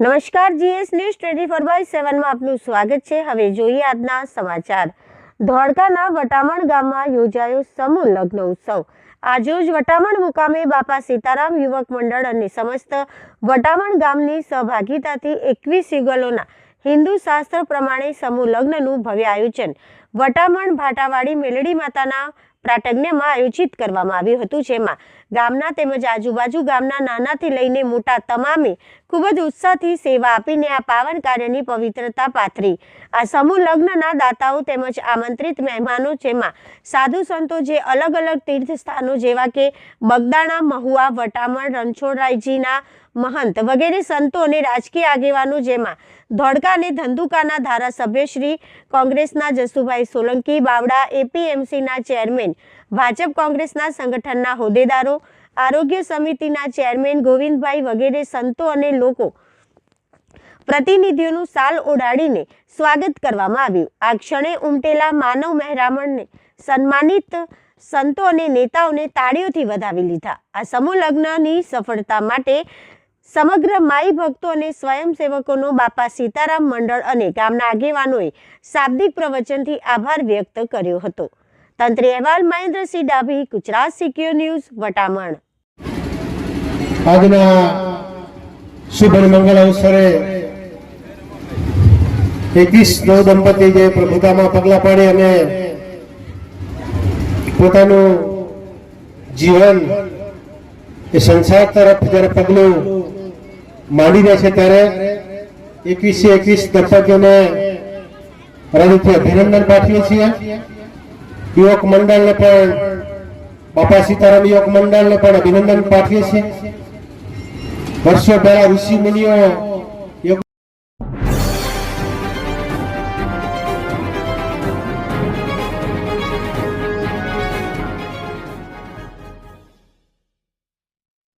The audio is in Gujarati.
નમસ્કાર, GS news twenty four by સેવનમાં આપનું સ્વાગત છે. હવે જોઈએ આજના સમાચાર. ધોળકાના વટામણ ગામમાં યોજાયો સમૂહ લગ્ન ઉત્સવ. આજરોજ વટામણ મુકામે બાપા સીતારામ યુવક મંડળ અને સમસ્ત વટામણ ગામની સહભાગીતાથી એકવીસ યુગલોના હિન્દુ શાસ્ત્ર પ્રમાણે સમૂહ લગ્નનું ભવ્ય આયોજન વટામણ ભાટાવાડી મેલડી માતાના પ્રાટજ્ઞમાં આયોજિત કરવામાં આવ્યું હતું જેમાં ગામના તેમજ આજુબાજુ ગામના નાનાથી લઈને મોટા તમામે ખૂબ જ ઉત્સાહથી સેવા આપીને આ પાવન કાર્યની પવિત્રતા પાથરી. આ સમૂહ લગ્નના દાતાઓ તેમજ આમંત્રિત મહેમાનો જેમાં સાધુ સંતો જે અલગ અલગ તીર્થ સ્થાનો જેવા કે બગદાણા, મહુવા, વટામણ, રણછોડરાયજીના મહંત વગેરે સંતો અને રાજકીય આગેવાનો જેમાં ધોળકા અને ધંધુકાના ધારાસભ્ય શ્રી કોંગ્રેસના જસુભાઈ સોલંકી, બાવડા, એપીએમસીના ચેરમેન ભાજપ કોંગ્રેસના સંગઠનના હોદ્દેદારો, આરોગ્ય સમિતિના ચેરમેન ગોવિંદભાઈ વગેરે સંતો અને લોકો પ્રતિનિધિઓનું સાલ ઓઢાડીને સ્વાગત કરવામાં આવ્યું. આ ક્ષણે ઉમટેલા માનવ મહેરામણને સન્માનિત સંતો અને નેતાઓને તાળીઓથી વધાવી લીધા. આ સમૂહ લગ્નની સફળતા માટે સમગ્ર માઈ ભક્તો અને સ્વયંસેવકોનો બાપા સીતારામ મંડળ અને ગામના આગેવાનોએ શાબ્દિક પ્રવચનથી આભાર વ્યક્ત કર્યો હતો. તંત્રી અહેવાલ મહેન્દ્રસિંહ ડાભી, ગુજરાત સિક્યોર ન્યૂઝ, વટામણ. આજના શુભ મંગળ અવસરે એકવીસ નવ દંપતી જે પ્રભુતામાં પગલા પાડી અને પોતાનું જીવન એ સંસાર તરફ જ્યારે પગલું માંડીને છે ત્યારે એકવીસે એકવીસ દંપતીઓને હૃદયથી અભિનંદન પાઠવીએ છીએ. યુવક મંડળને પણ, બાપા સીતારામ યુવક મંડળને પણ અભિનંદન પાઠવીએ છીએ. વર્ષો પહેલા ઋષિ મુનિઓ